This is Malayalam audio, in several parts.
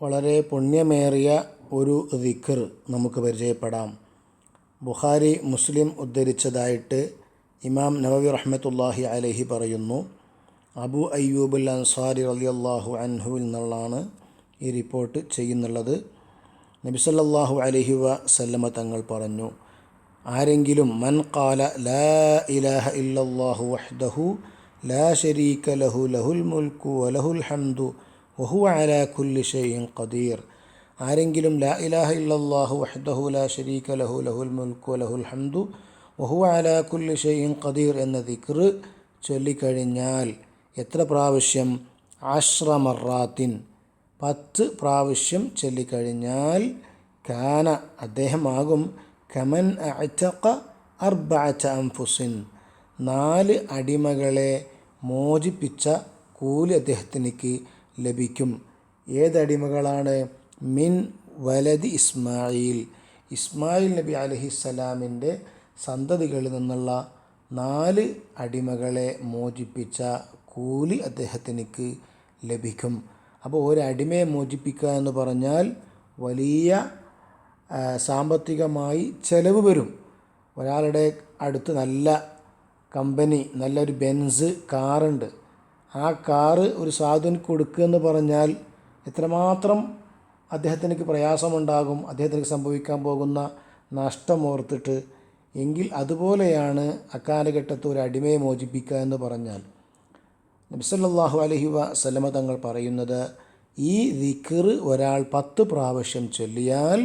വളരെ പുണ്യമേറിയ ഒരു ദിക്കർ നമുക്ക് പരിചയപ്പെടാം. ബുഖാരി മുസ്ലിം ഉദ്ധരിച്ചതായിട്ട് ഇമാം നവവി റഹ്മത്തുല്ലാഹി അലഹി പറയുന്നു അബു അയ്യൂബുൽ അൻസാരി റളിയല്ലാഹു അൻഹുവിൽ നിന്നുള്ളതാണ് ഈ റിപ്പോർട്ട് ചെയ്യുന്നുള്ളത്. നബിസല്ലാഹു അലഹി വസല്ലമ തങ്ങൾ പറഞ്ഞു ആരെങ്കിലും മൻ കാല ലാ ഇലാഹ ഇല്ലല്ലാഹു വഹ്ദഹു ലാ ശരീക ലഹു ലഹുൽ മുൽക്കു വലഹുൽ ഹംദു വഹുവ അല കുല്ലി ഷൈഇൻ ഖദീർ. ആരെങ്കിലും ലാ ഇലാഹ ഇല്ലാഹു വഹ്ദഹു ലാ ശരീക ലഹു ലഹുൽ മുൽക്കു ലഹുൽ ഹംദു വഹു അല കുല്ലി ഷൈഇൻ ഖദീർ എന്ന ദിക്ർ ചൊല്ലിക്കഴിഞ്ഞാൽ എത്ര പ്രാവശ്യം? ആശ്രമറാത്തിൻ പത്ത് പ്രാവശ്യം ചൊല്ലിക്കഴിഞ്ഞാൽ കാന അദ്ദേഹമാകും കമൻ അച്ചക്ക അർബാച്ച അംഫുസിൻ നാല് അടിമകളെ മോചിപ്പിച്ച കൂലി അദ്ദേഹത്തിനിക്ക്. ലഭിക്കും. ഏതടിമകളാണ്? മിൻ വലത് ഇസ്മായിൽ. ഇസ്മായിൽ നബി അലഹിസ്സലാമിന്റെ സന്തതികളിൽ നിന്നുള്ള നാല് അടിമകളെ മോചിപ്പിച്ച കൂലി അദ്ദേഹത്തിനിക്ക് ലഭിക്കും. അപ്പോൾ ഒരടിമയെ മോചിപ്പിക്കുക എന്ന് പറഞ്ഞാൽ വലിയ സാമ്പത്തികമായി ചിലവ് വരും. ഒരാളുടെ അടുത്ത് നല്ല കമ്പനി നല്ലൊരു ബെൻസ് കാറുണ്ട്. ആ കാറ് ഒരു സാധുവിന് കൊടുക്കുക എന്ന് പറഞ്ഞാൽ എത്രമാത്രം അദ്ദേഹത്തിനക്ക് പ്രയാസമുണ്ടാകും അദ്ദേഹത്തിന് സംഭവിക്കാൻ പോകുന്ന നഷ്ടം ഓർത്തിട്ട് എങ്കിൽ അതുപോലെയാണ് അക്കാലഘട്ടത്ത് ഒരു അടിമയെ മോചിപ്പിക്കുക എന്ന് പറഞ്ഞാൽ. നബിസല്ലാഹു അലഹി വസലമ തങ്ങൾ പറയുന്നത് ഈ ദിക്കർ ഒരാൾ പത്ത് പ്രാവശ്യം ചൊല്ലിയാൽ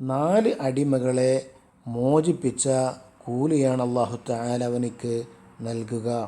നാല് അടിമകളെ മോചിപ്പിച്ച കൂലിയാണ് അള്ളാഹു താലവനിക്ക് നൽകുക.